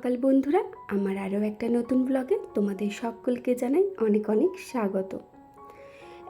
সকাল বন্ধুরা, আমার আরও একটা নতুন ব্লগে তোমাদের সকলকে জানাই অনেক অনেক স্বাগত।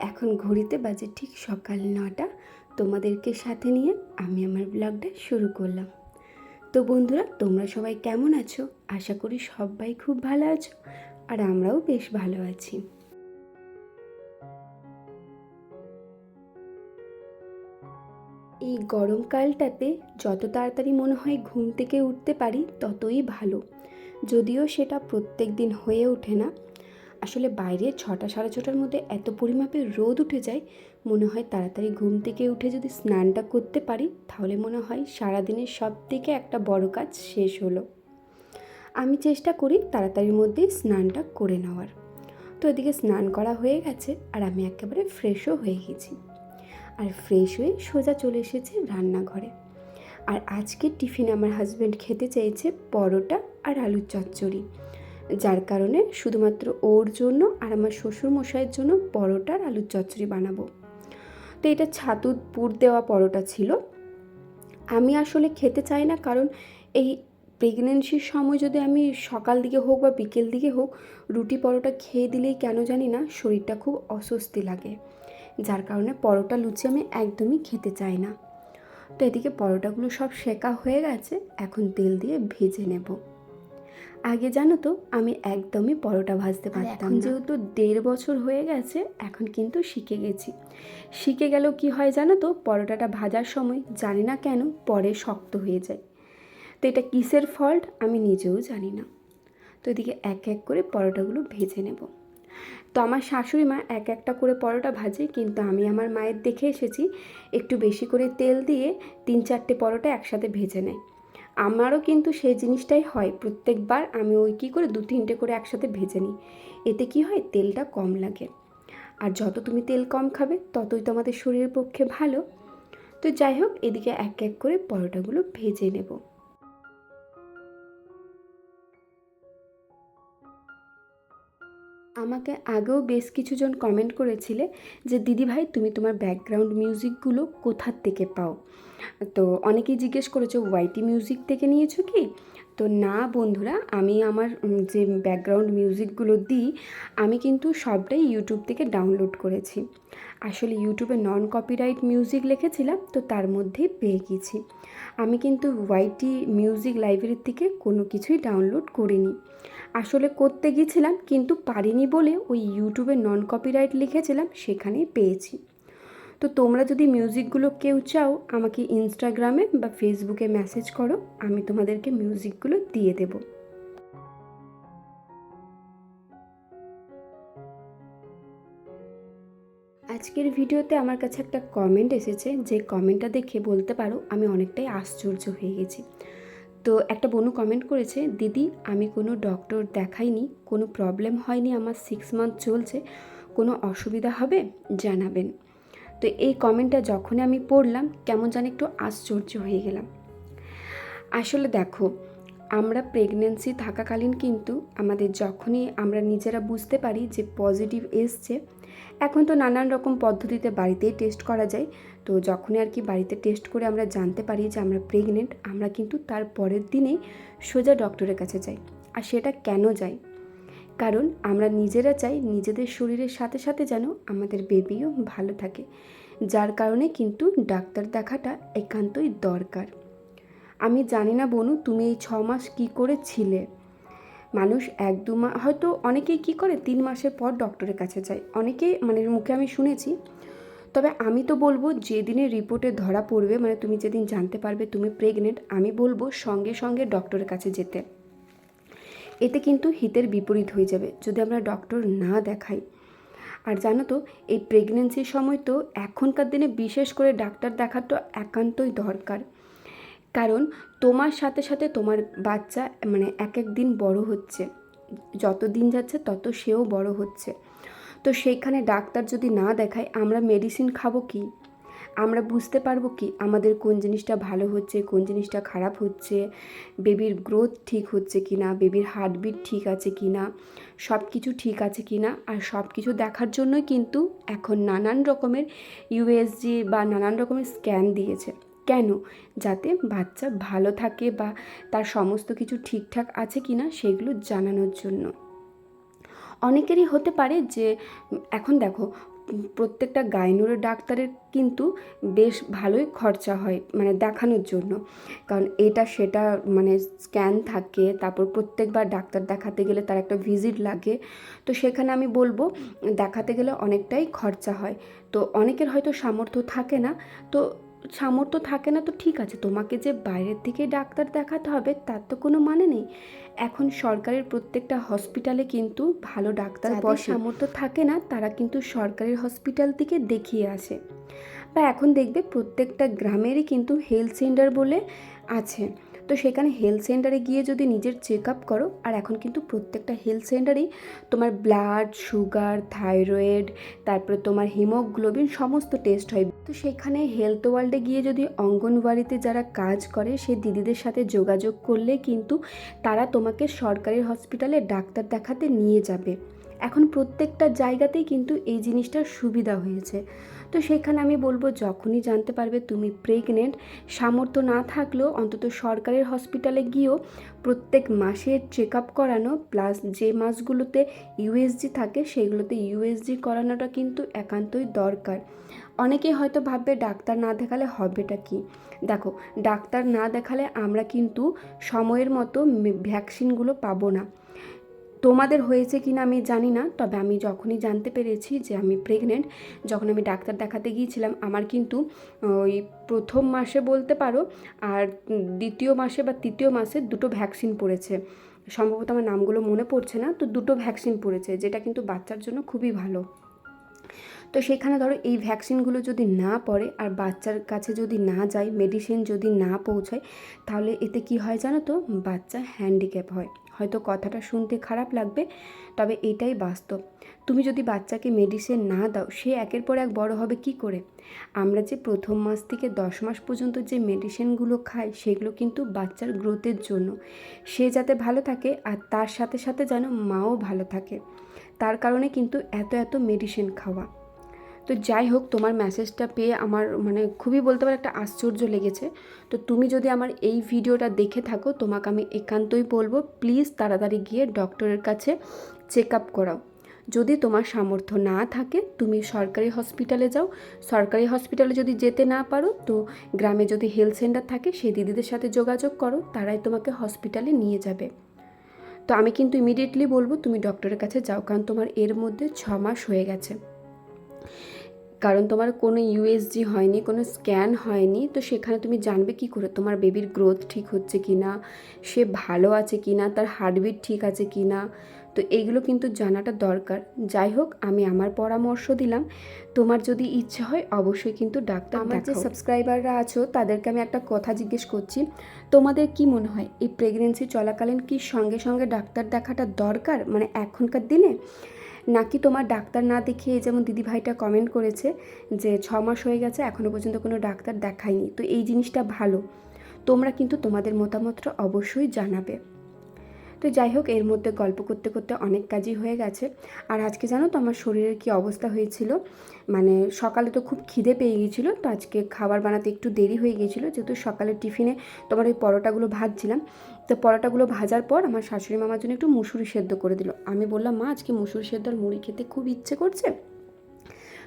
এখন ঘড়িতে বাজে ঠিক সকাল নটা, তোমাদেরকে সাথে নিয়ে আমি আমার ব্লগটা শুরু করলাম। তো বন্ধুরা, তোমরা সবাই কেমন আছো? আশা করি সবাই খুব ভালো আছো, আর আমরাও বেশ ভালো আছি। এই গরমকালটাতে যত তাড়াতাড়ি মনে হয় ঘুম থেকে উঠতে পারি, ততই ভালো। যদিও সেটা প্রত্যেক দিন হয়ে ওঠে না। আসলে বাইরে ছটা সাড়ে ছটার মধ্যে এত পরিমাপে রোদ উঠে যায়, মনে হয় তাড়াতাড়ি ঘুম থেকে উঠে যদি স্নানটা করতে পারি, তাহলে মনে হয় সারাদিনের সব থেকে একটা বড় কাজ শেষ হলো। আমি চেষ্টা করি তাড়াতাড়ির মধ্যেই স্নানটা করে নেওয়ার। তো এদিকে স্নান করা হয়ে গেছে আর আমি একেবারে ফ্রেশও হয়ে গেছি। আর ফ্রেশ হয়ে সোজা চলে এসেছে রান্নাঘরে। আর আজকে টিফিনে আমার হাজব্যান্ড খেতে চেয়েছে পরোটা আর আলুর চচ্চড়ি। যার কারণে শুধুমাত্র ওর জন্য আর আমার শ্বশুর মশাইয়ের জন্য পরোটা আর আলুর চচ্চড়ি বানাবো। তো এটা ছাতুর পুর দেওয়া পরোটা ছিল। আমি আসলে খেতে চাই না কারণ এই প্রেগনেন্সির সময় যদি আমি সকাল দিকে হোক বা বিকেল দিকে হোক রুটি পরোটা খেয়ে দিলেই কেন জানি না শরীরটা খুব অস্বস্তি লাগে। যার কারণে পরোটা লুচি আমি একদমই খেতে চাই না। তো এদিকে পরোটাগুলো সব শেকা হয়ে গেছে এখন তেল দিয়ে ভেজে নেব। আগে জানো তো আমি একদমই পরোটা ভাজতে পারতাম যেহেতু দেড় বছর হয়ে গেছে এখন কিন্তু শিখে গেছি। শিখে গেলেও কি হয় জানো তো পরোটাটা ভাজার সময় জানি না কেন পরে শক্ত হয়ে যায়। তো এটা কিসের ফল্ট আমি নিজেও জানি না। তো এদিকে এক এক করে পরোটাগুলো ভেজে নেব। তো আমার শাশুড়ি মা এক একটা করে পরোটা ভাজে, কিন্তু আমি আমার মায়ের দেখে এসেছি, একটু বেশি করে তেল দিয়ে তিন চারটে পরোটা একসাথে ভেজে নেয়। আমারও কিন্তু সেই জিনিসটাই হয়, প্রত্যেকবার আমি ওই কী করে দু তিনটে করে একসাথে ভেজে নিই। এতে কি হয়, তেলটা কম লাগে। আর যত তুমি তেল কম খাবে, ততই তোমাদের শরীরের পক্ষে ভালো। তো যাই হোক, এদিকে এক এক করে পরোটাগুলো ভেজে নেব। আমাকে আগেও বেশ কিছুজন কমেন্ট করেছিলে যে, দিদি ভাই, তুমি তোমার ব্যাকগ্রাউন্ড মিউজিকগুলো কোথার থেকে পাও? তো অনেকেই জিজ্ঞেস করেছ ওয়াইটি মিউজিক থেকে নিয়েছো কি? তো না বন্ধুরা, আমি আমার যে ব্যাকগ্রাউন্ড মিউজিকগুলো দিই, আমি কিন্তু সবটাই ইউটিউব থেকে ডাউনলোড করেছি। আসলে ইউটিউবে নন কপিরাইট মিউজিক লিখেছিলাম, তো তার মধ্যেই পেয়ে গেছি। আমি কিন্তু ওয়াইটি মিউজিক লাইব্রেরির থেকে কোনো কিছুই ডাউনলোড করিনি। আসলে করতে গিয়েছিলাম কিন্তু পারিনি বলে ওই ইউটিউবে নন কপিরাইট লিখেছিলাম, সেখানেই পেয়েছি। তো তোমরা যদি মিউজিকগুলো কেউ চাও, আমাকে ইনস্টাগ্রামে বা ফেসবুকে মেসেজ করো, আমি তোমাদেরকে মিউজিকগুলো দিয়ে দেবো। আজকের ভিডিওতে আমার কাছে একটা কমেন্ট এসেছে, যে কমেন্টটা দেখে বলতে পারো, আমি অনেকটাই আশ্চর্য হয়ে গেছি। তো একটা বনু কমেন্ট করেছে, দিদি, আমি কোনো ডক্টর দেখাইনি, কোনো প্রবলেম হয়নি, আমার সিক্স মান্থ চলছে, কোনো অসুবিধা হবে? জানাবেন। তো এই কমেন্টটা যখনই আমি পড়লাম, কেমন জানি একটু আশ্চর্য হয়ে গেলাম। আসলে দেখো আমরা প্রেগনেন্সি থাকাকালীন কিন্তু আমাদের যখনই আমরা নিজেরা বুঝতে পারি যে পজিটিভ এসছে, এখন তো নানান রকম পদ্ধতিতে বাড়িতেই টেস্ট করা যায়। তো যখনই আর কি বাড়িতে টেস্ট করে আমরা জানতে পারি যে আমরা প্রেগনেন্ট আমরা কিন্তু তার পরের দিনেই সোজা ডক্টরের কাছে যাই। আর সেটা কেন যাই কারণ আমরা নিজেরা চাই নিজেদের শরীরের সাথে সাথে যেন আমাদের বেবিও ভালো থাকে। যার কারণে কিন্তু ডাক্তার দেখাটা একান্তই দরকার। আমি জানি না বনু, তুমি এই ছ মাস কী করে ছিলে? মানুষ এক দু মাস হয়তো অনেকেই কী করে, তিন মাসের পর ডক্টরের কাছে যায়। অনেকেই মানে মুখে আমি শুনেছি। তবে আমি তো বলব যেদিনে রিপোর্টে ধরা পড়বে মানে তুমি যেদিন জানতে পারবে তুমি প্রেগনেন্ট আমি বলব সঙ্গে সঙ্গে ডক্টরের কাছে যেতে। এতে কিন্তু হিতের বিপরীত হয়ে যাবে, যদি আমরা ডক্টর না দেখাই। আর জানো তো, এই প্রেগনেন্সির সময় তো এখনকার দিনে বিশেষ করে ডাক্তার দেখাটা একান্তই দরকার। কারণ তোমার সাথে সাথে তোমার বাচ্চা মানে এক এক দিন বড় হচ্ছে। যত দিন যাচ্ছে তত সেও বড় হচ্ছে। তো সেইখানে ডাক্তার যদি না দেখায়, আমরা মেডিসিন খাব কি? আমরা বুঝতে পারব কি আমাদের কোন জিনিসটা ভালো হচ্ছে, কোন জিনিসটা খারাপ হচ্ছে বেবির গ্রোথ ঠিক হচ্ছে কি না বেবির হার্টবিট ঠিক আছে কি না সব কিছু ঠিক আছে কি না আর সব কিছু দেখার জন্যই কিন্তু এখন নানান রকমের ইউএসজি বা নানান রকমের স্ক্যান দিয়েছে। কেন? যাতে বাচ্চা ভালো থাকে বা তার সমস্ত কিছু ঠিকঠাক আছে কি না সেগুলো জানানোর জন্য। অনেকেরই হতে পারে যে, এখন দেখো, প্রত্যেকটা গাইনোর ডাক্তারের কিন্তু বেশ ভালোই খরচা হয় মানে দেখানোর জন্য। কারণ এটা সেটা মানে স্ক্যান থাকে, তারপর প্রত্যেকবার ডাক্তার দেখাতে গেলে তার একটা ভিজিট লাগে। তো সেখানে আমি বলব, দেখাতে গেলে অনেকটাই খরচা হয়। তো অনেকের হয়তো সামর্থ্য থাকে না। তো সামর্থ্য থাকে না তো ঠিক আছে তোমাকে যে বাইরের থেকে ডাক্তার দেখাতে হবে তার তো কোনো মানে নেই। এখন সরকারের প্রত্যেকটা হসপিটালে কিন্তু ভালো ডাক্তার বা সামর্থ্য থাকে না তারা কিন্তু সরকারের হসপিটাল থেকে দেখিয়ে আসে। বা এখন দেখবে প্রত্যেকটা গ্রামেরই কিন্তু হেলথ সেন্টার বলে আছে। তো সেখানে হেলথ সেন্টারে গিয়ে যদি নিজের চেক আপ করো, আর এখন কিন্তু প্রত্যেকটা হেলথ সেন্টারেই তোমার ব্লাড সুগার থাইরয়েড তারপরে তোমার হিমোগ্লোবিন সমস্ত টেস্ট হয়। তো সেখানে হেলথ ওয়ার্ল্ডে গিয়ে যদি অঙ্গনওয়াড়িতে যারা কাজ করে, সেই দিদিদের সাথে যোগাযোগ করলে কিন্তু তারা তোমাকে সরকারি হসপিটালে ডাক্তার দেখাতে নিয়ে যাবে। এখন প্রত্যেকটা জায়গাতেই কিন্তু এই জিনিসটার সুবিধা হয়েছে। তো সেখানে আমি বলব, যখনই জানতে পারবে তুমি প্রেগনেন্ট সামর্থ্য না থাকলেও অন্তত সরকারের হসপিটালে গিয়েও প্রত্যেক মাসে চেক আপ করানো প্লাস যে মাসগুলোতে ইউএসজি থাকে, সেগুলোতে ইউএসজি করানোটা কিন্তু একান্তই দরকার। অনেকেই হয়তো ভাববে, ডাক্তার না দেখালে হবেটা কি? দেখো, ডাক্তার না দেখালে আমরা কিন্তু সময়ের মতো ভ্যাকসিনগুলো পাবো না। তোমাদের হয়েছে কি না আমি জানি না, তবে আমি যখনই জানতে পেরেছি যে আমি প্রেগনেন্ট যখন আমি ডাক্তার দেখাতে গিয়েছিলাম, আমার কিন্তু ওই প্রথম মাসে বলতে পারো আর দ্বিতীয় মাসে বা তৃতীয় মাসে দুটো ভ্যাকসিন পড়েছে। সম্ভবত আমার নামগুলো মনে পড়ছে না, তো দুটো ভ্যাকসিন পড়েছে, যেটা কিন্তু বাচ্চার জন্য খুবই ভালো। তো সেখানে ধরো এই ভ্যাকসিনগুলো যদি না পড়ে আর বাচ্চার কাছে যদি না যায় মেডিসিন যদি না পৌঁছায়, তাহলে এতে কি হয় জানো তো? বাচ্চা হ্যান্ডিক্যাপ হয়। হয়তো কথাটা শুনতে খারাপ লাগবে, তবে এটাই বাস্তব। তুমি যদি বাচ্চাকে মেডিসিন না দাও, সে একের পর এক বড় হবে কি করে? আমরা যে প্রথম মাস থেকে দশ মাস পর্যন্ত যে মেডিসিনগুলো খাই, সেগুলো কিন্তু বাচ্চার গ্রোথের জন্য। সে যাতে ভালো থাকে, আর তার সাথে সাথে যেন মাও ভালো থাকে। তার কারণে কিন্তু এত এত মেডিসিন খাওয়া। তো যাই হোক, তোমার মেসেজটা পেয়ে আমার মানে খুবই বলতে পারো একটা আশ্চর্য লেগেছে। তো তুমি যদি আমার এই ভিডিওটা দেখে থাকো, তোমাকে আমি একান্তই বলব প্লিজ তাড়াতাড়ি গিয়ে ডক্টরের কাছে চেক আপ করাও। যদি তোমার সামর্থ্য না থাকে, তুমি সরকারি হসপিটালে যাও। সরকারি হসপিটালে যদি যেতে না পারো, তো গ্রামে যদি হেলথ সেন্টার থাকে সেই দিদিদের সাথে যোগাযোগ করো, তারাই তোমাকে হসপিটালে নিয়ে যাবে। তো আমি কিন্তু ইমিডিয়েটলি বলব, তুমি ডক্টরের কাছে যাও, কারণ তোমার এর মধ্যে ছ মাস হয়ে গেছে। কারণ তোমার কোনো ইউএসজি হয়নি কোনো স্ক্যান হয়নি তো সেখানে তুমি জানবে কি করে? তোমার বেবির গ্রোথ ঠিক হচ্ছে কি না সে ভালো আছে কি না তার হার্টবিট ঠিক আছে কি না তো এইগুলো কিন্তু জানাটা দরকার। যাই হোক আমি আমার পরামর্শ দিলাম। তোমার যদি ইচ্ছে হয় অবশ্যই কিন্তু ডাক্তার আমার যে সাবস্ক্রাইবাররা আছো তাদেরকে আমি একটা কথা জিজ্ঞেস করছি তোমাদের কি মনে হয় এই প্রেগনেন্সি চলাকালীন কি সঙ্গে সঙ্গে ডাক্তার দেখাটা দরকার? মানে এখনকার দিনে? নাকি তোমার ডাক্তার না দেখিয়ে যেমন দিদিভাইটা কমেন্ট করেছে যে ছ মাস হয়ে গেছে এখনও পর্যন্ত কোনো ডাক্তার দেখায়নি। তো এই জিনিসটা ভালো। তোমরা কিন্তু তোমাদের মতামতটা অবশ্যই জানাবে। তো যাই হোক, এর মধ্যে গল্প করতে করতে অনেক কাজই হয়ে গেছে। আর আজকে জানো তো আমার শরীরের কি অবস্থা হয়েছিল? মানে সকালে তো খুব খিদে পেয়ে গিয়েছিল, তো আজকে খাবার বানাতে একটু দেরি হয়ে গিয়েছিল। যেহেতু সকালের টিফিনে তোমার ওই পরোটাগুলো ভাজছিলাম তো পরোটাগুলো ভাজার পর আমার শাশুড়ি মামার জন্য একটু মুসুরি সেদ্ধ করে দিল। আমি বললাম, মা, আজকে মুসুরি সেদ্ধ আর মুড়ি খেতে খুব ইচ্ছে করছে।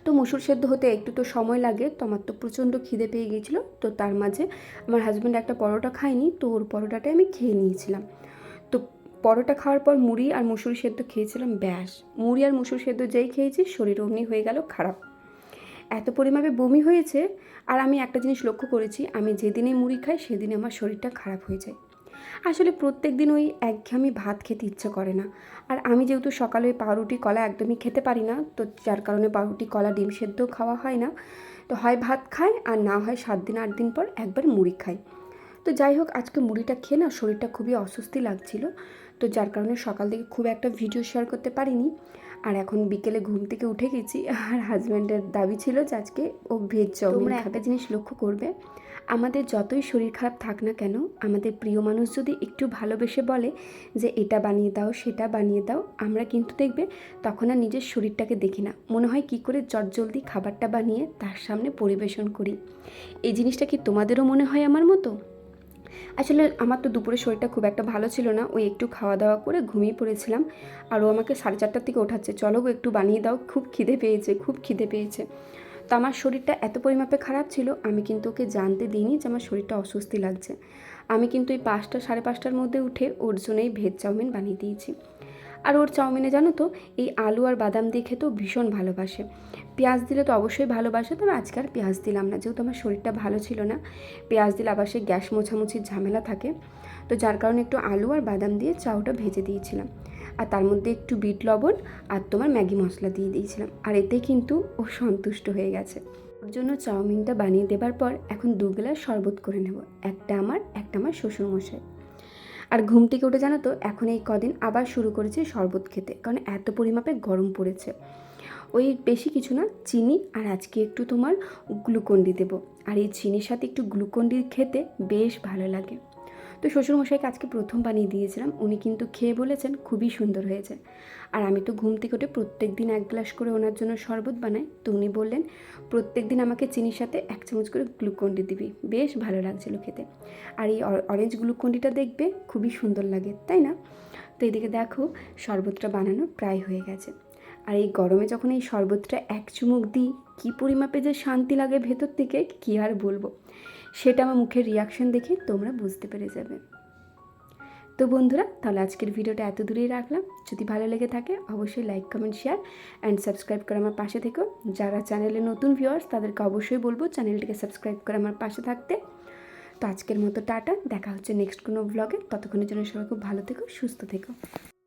তো মুসুর সেদ্ধ হতে একটু তো সময় লাগে, তো আমার তো প্রচণ্ড খিদে পেয়ে গিয়েছিল। তো তার মাঝে আমার হাজব্যান্ড একটা পরোটা খায়নি, তো ওর পরোটাটাই আমি খেয়ে নিয়েছিলাম। তো পরোটা খাওয়ার পর মুড়ি আর মুসুরি সেদ্ধ খেয়েছিলাম, ব্যাস। মুড়ি আর মুসুর সেদ্ধ যেই খেয়েছি, শরীর অমনি হয়ে গেল খারাপ। এত পরিমাণে বমি হয়েছে, আর আমি একটা জিনিস লক্ষ্য করেছি, আমি যেদিনে মুড়ি খাই, সেদিনে আমার শরীরটা খারাপ হয়ে যায়। আসলে প্রত্যেক দিন ওই একঘেয়েমি ভাত খেতে ইচ্ছে করে না। আর আমি যেহেতু সকালে ওই পাউরুটি, কলা একদমই খেতে পারি না, তো যার কারণে পাউরুটি, কলা, ডিম সেদ্ধও খাওয়া হয় না। তো হয় ভাত খায় আর না হয় সাত দিন, আট দিন পর একবার মুড়ি খাই। তো যাই হোক, আজকে মুড়িটা খেয়ে না শরীরটা খুবই অস্বস্তি লাগছিল। তো যার কারণে সকাল থেকে খুব একটা ভিডিও শেয়ার করতে পারিনি। আর এখন বিকেলে ঘুম থেকে উঠে গেছি। আর হাজব্যান্ডের দাবি ছিল যে আজকে ও ভেজ চাউমিন একটা জিনিস লক্ষ্য করবে আমাদের যতই শরীর খারাপ থাক না কেন আমাদের প্রিয় মানুষ যদি একটু ভালোবেসে বলে যে এটা বানিয়ে দাও সেটা বানিয়ে দাও আমরা কিন্তু দেখবে তখন আর নিজের শরীরটাকে দেখি না। মনে হয় কি করে জলদি খাবারটা বানিয়ে তার সামনে পরিবেশন করি। এই জিনিসটা কি তোমাদেরও মনে হয় আমার মতো? আসলে আমার তো দুপুরে শরীরটা খুব একটা ভালো ছিল না। ওই একটু খাওয়া দাওয়া করে ঘুমিয়ে পড়েছিলাম। আর ও আমাকে সাড়ে চারটার থেকে ওঠাচ্ছে। চলো গো একটু বানিয়ে দাও। খুব খিদে পেয়েছে, খুব খিদে পেয়েছে। তো আমার শরীরটা এত পরিমাপে খারাপ ছিল, আমি কিন্তু ওকে জানতে দিইনি যে আমার শরীরটা অস্বস্তি লাগছে। আমি কিন্তু এই পাঁচটা, সাড়ে পাঁচটার মধ্যে উঠে ওর জন্যই ভেজ চাউমিন বানিয়ে দিয়েছি। আর ওর চাউমিনে জানো তো, এই আলু আর বাদাম দিয়ে খেতেও ভীষণ ভালোবাসে। পেঁয়াজ দিলে তো অবশ্যই ভালোবাসে, তবে আজকে আর পেঁয়াজ দিলাম না, যেহেতু আমার শরীরটা ভালো ছিল না। পেঁয়াজ দিলে আবার সে গ্যাস মোছামুছির ঝামেলা থাকে। তো যার কারণে একটু আলু আর বাদাম দিয়ে চাউটা ভেজে দিয়েছিলাম। আর তার মধ্যে একটু বিট লবণ আর তোমার ম্যাগি মশলা দিয়ে দিয়েছিলাম। আর এতে কিন্তু ও সন্তুষ্ট হয়ে গেছে। ওর জন্য চাউমিনটা বানিয়ে দেবার পর এখন দু গ্লাস শরবত করে নেব। একটা আমার একটা আমার শ্বশুরমশাই। আর ঘুম থেকে উঠে জানো তো, এখন এই কদিন আবার শুরু করেছে শরবত খেতে, কারণ এত পরিমাপে গরম পড়েছে। ওই বেশি কিছু না, চিনি আর আজকে একটু তোমার গ্লুকন্ডি দেবো। আর এই চিনির সাথে একটু গ্লুকন্ডি খেতে বেশ ভালো লাগে। তো শ্বশুরমশাইকে আজকে প্রথম বানিয়ে দিয়েছিলাম। উনি কিন্তু খেয়ে বলেছেন খুবই সুন্দর হয়েছে। আর আমি তো ঘুম থেকে উঠে প্রত্যেক দিন এক গ্লাস করে ওনার জন্য শরবত বানাই। তো উনি বললেন প্রত্যেক দিন আমাকে চিনির সাথে এক চামচ করে গ্লুকন্ডি দিবি। বেশ ভালো লাগছিল খেতে। আর এই অরেঞ্জ গ্লুকন্ডিটা দেখবে খুবই সুন্দর লাগে, তাই না? তো এদিকে দেখো, শরবতটা বানানো প্রায় হয়ে গেছে। আর এই গরমে যখন এই শরবতটা এক চুমুক দিই, কী পরিমাপে যে শান্তি লাগে ভেতর থেকে, কী আর বলব? সেটা আমার মুখের রিয়াকশন দেখে তোমরা বুঝতে পেরে যাবে। তো বন্ধুরা, তাহলে আজকের ভিডিওটা এত দূরেই রাখলাম। যদি ভালো লেগে থাকে, অবশ্যই like comment share and subscribe করে আমার পাশে থেকো। যারা চ্যানেলে নতুন ভিউয়ার্স তাদেরকে অবশ্যই বলব চ্যানেলটিকে সাবস্ক্রাইব করে আমার পাশে থাকতে। তো আজকের মতো টাটা, দেখা হচ্ছে নেক্সট কোনো ব্লগে ততক্ষণের জন্য সবাই খুব ভালো থেকো, সুস্থ থেকো।